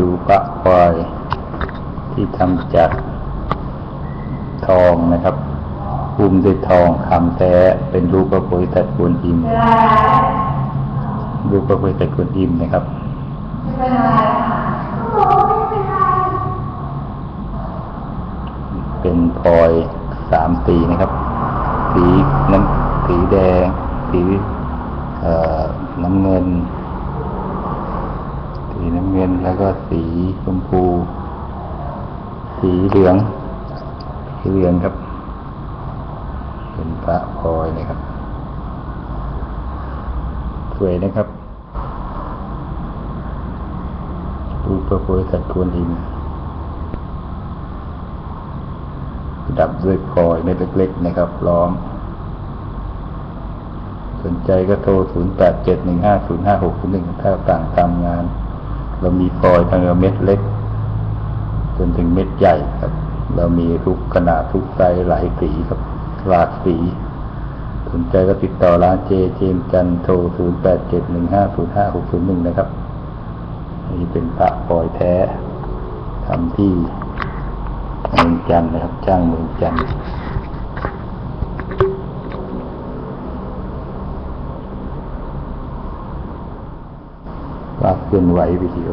ดูพระควาย ที่ทำจากทองนะครับหุ้มด้วยทองคำแท้เป็นรูปพระโพธิสัตว์กวนอิมรูปพระโพธิสัตว์กวนอิมนะครับเป็นพลอยสามสีนะครับ สีน้ำสีแดง สีน้ำเงิน สีน้ำเงิน แล้วก็สีชมพู สีเหลือง สีเหลืองครับ เป็นพระพลอยนะครับ สวยนะครับรูปพระโพธิสัตว์กวนอิมประดับด้วยพลอยเม็ดเล็กๆนะครับล้อมสนใจก็โทร 0 8 7 1 5 0 5 6 0 1ถ้าต่างตามงาน เรามีพลอยทั้งเม็ดเล็ก จนถึงเม็ดใหญ่ครับ เรามีทุกขนาดทุกไซส์หลายสีครับหลากสีสนใจก็ติดต่อร้านเจเจมจันทร์โทร0 8 7 1 5 0 5 6 0 1นย์ห้าหกศูนย์หนึ่งนะครับนี่เป็นพระพลอยแท้ทำที่เมืองจันทร์นะครับ จ้างเมืองจัน ภาพเคลื่อนไหววิดีโอ